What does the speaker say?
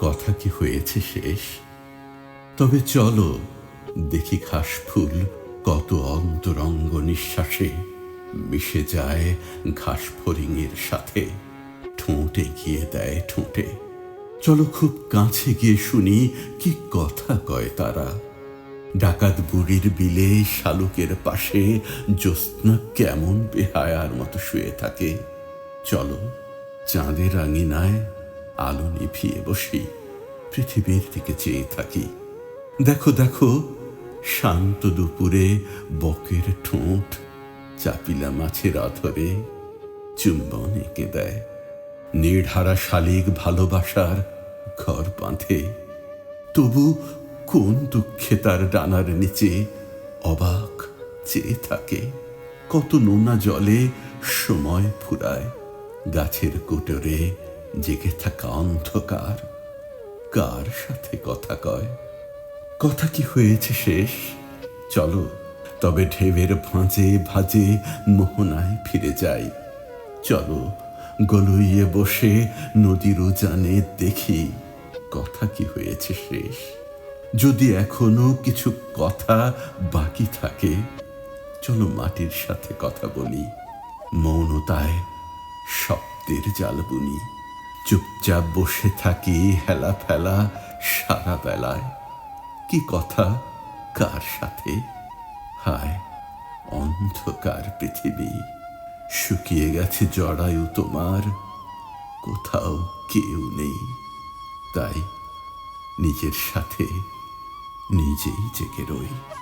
কথা কি হয়েছে শেষ? তবে চলো দেখি ঘাস ফুল কত অন্তরঙ্গ নিঃশ্বাসে মিশে যায় ঘাস ফরিংয়ের সাথে। ঠোঁটে গিয়ে দেয় ঠোঁটে। চলো খুব কাছে গিয়ে শুনি কি কথা কয় তারা। ডাকাত বুড়ির বিলে শালুকের পাশে জ্যোৎস্না কেমন বেহায়ার মতো শুয়ে থাকে। চলো চাঁদের আঙিনায় আলো নিভিয়ে বসি, পৃথিবীর দিকে চেয়ে থাকি। দেখো দেখো, শান্ত দুপুরে বকের ঠোঁট চাপিলা মাছের অধরে চুম্বন এঁকে দেয়। নির্ধারা শালিক ভালোবাসার ঘর বাঁধে। তবু কোন দুঃখে তার ডানার নিচে অবাক চেয়ে থাকে। কত নোনা জলে সময় ফুরায় গাছের কোটরে জেগে থাকা অন্ধকার কার সাথে কথা কয়? কথা কি হয়েছে শেষ? চলো, তবে ঢেবের ভাঁজে ভাজে মোহনায় ফিরে যাই। চলো, গলুইয়ে বসে নদীর উজানে দেখি কথা কি হয়েছে শেষ। যদি এখনও কিছু কথা বাকি থাকে, চলো মাটির সাথে কথা বলি, মৌনতায় শব্দের জাল বুনি। চুপচাপ বসে থাকি হেলা ফেলা সারা বেলায়। কি কথা? কার সাথে? হায়, অন্ধকার পৃথিবী। শুকিয়ে গেছে জড়ায়ু তোমার, কোথাও কেউ নেই। তাই নিজের সাথে নিজেই জেগে রই।